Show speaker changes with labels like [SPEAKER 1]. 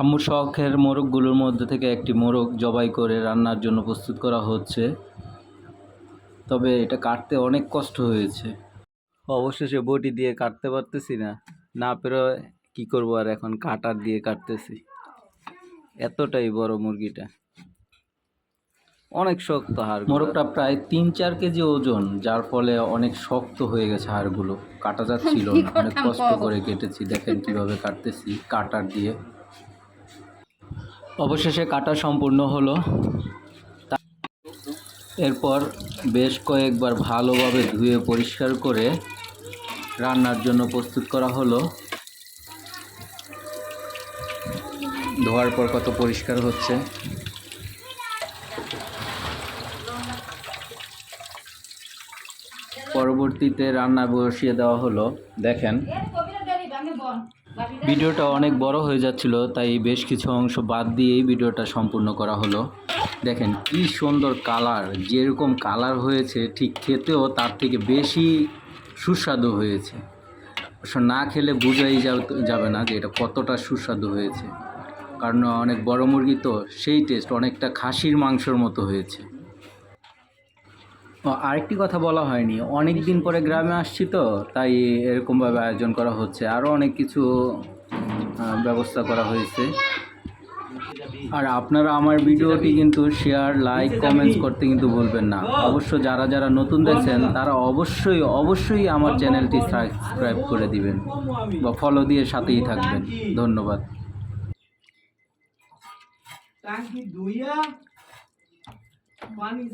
[SPEAKER 1] আম্মুর শখের মোরগগুলোর মধ্যে থেকে একটি মোরগ জবাই করে রান্নার জন্য প্রস্তুত করা হচ্ছে। তবে এটা কাটতে অনেক কষ্ট হয়েছে। অবশেষে বটি দিয়ে কাটতে পারতেছি না। না পেরোয় কী করব আর এখন কাটার দিয়ে কাটতেছি। এতটাই বড় মুরগিটা। অনেক শক্ত হাড় মোরগটা প্রায় তিন চার কেজি ওজন যার ফলে অনেক শক্ত হয়ে গেছে হাড়গুলো। কাটা যাচ্ছিল না। অনেক কষ্ট করে কেটেছি। দেখেন কীভাবে কাটতেছি কাটার দিয়ে। অবশেষে কাটা সম্পূর্ণ হলো। এরপর বেশ কয়েকবার ভালোভাবে ধুয়ে পরিষ্কার করে রান্নার জন্য প্রস্তুত করা হলো। ধোয়ার পর কত পরিষ্কার হচ্ছে। পরবর্তীতে রান্না বসিয়ে দেওয়া হলো। দেখেন। ভিডিওটা অনেক বড় হয়ে যাচ্ছিল, তাই বেশ কিছু অংশ বাদ দিয়েই ভিডিওটা সম্পূর্ণ করা হলো। দেখেন কি সুন্দর কালার, যেরকম কালার হয়েছে, ঠিক খেতেও তার থেকে বেশি সুস্বাদু হয়েছে। না খেলে বোঝাই যাবে না যে এটা কতটা সুস্বাদু হয়েছে। কারণ অনেক বড় মুরগি তো, সেই টেস্ট অনেকটা খাসির মাংসর মতো হয়েছে। আরেকটি কথা বলা হয়নি। অনেক দিন পরে গ্রামে আসছি তো, তাই এরকমভাবে আয়োজন করা হচ্ছে। আরও অনেক কিছু ব্যবস্থা করা হয়েছে। আর আপনারা আমার ভিডিওটি কিন্তু শেয়ার, লাইক, কমেন্টস করতে কিন্তু ভুলবেন না। অবশ্য যারা যারা নতুন দেখছেন, তারা অবশ্যই অবশ্যই আমার চ্যানেলটি সাবস্ক্রাইব করে দিবেন বা ফলো দিয়ে সাথেই থাকবেন। ধন্যবাদ।
[SPEAKER 2] পানি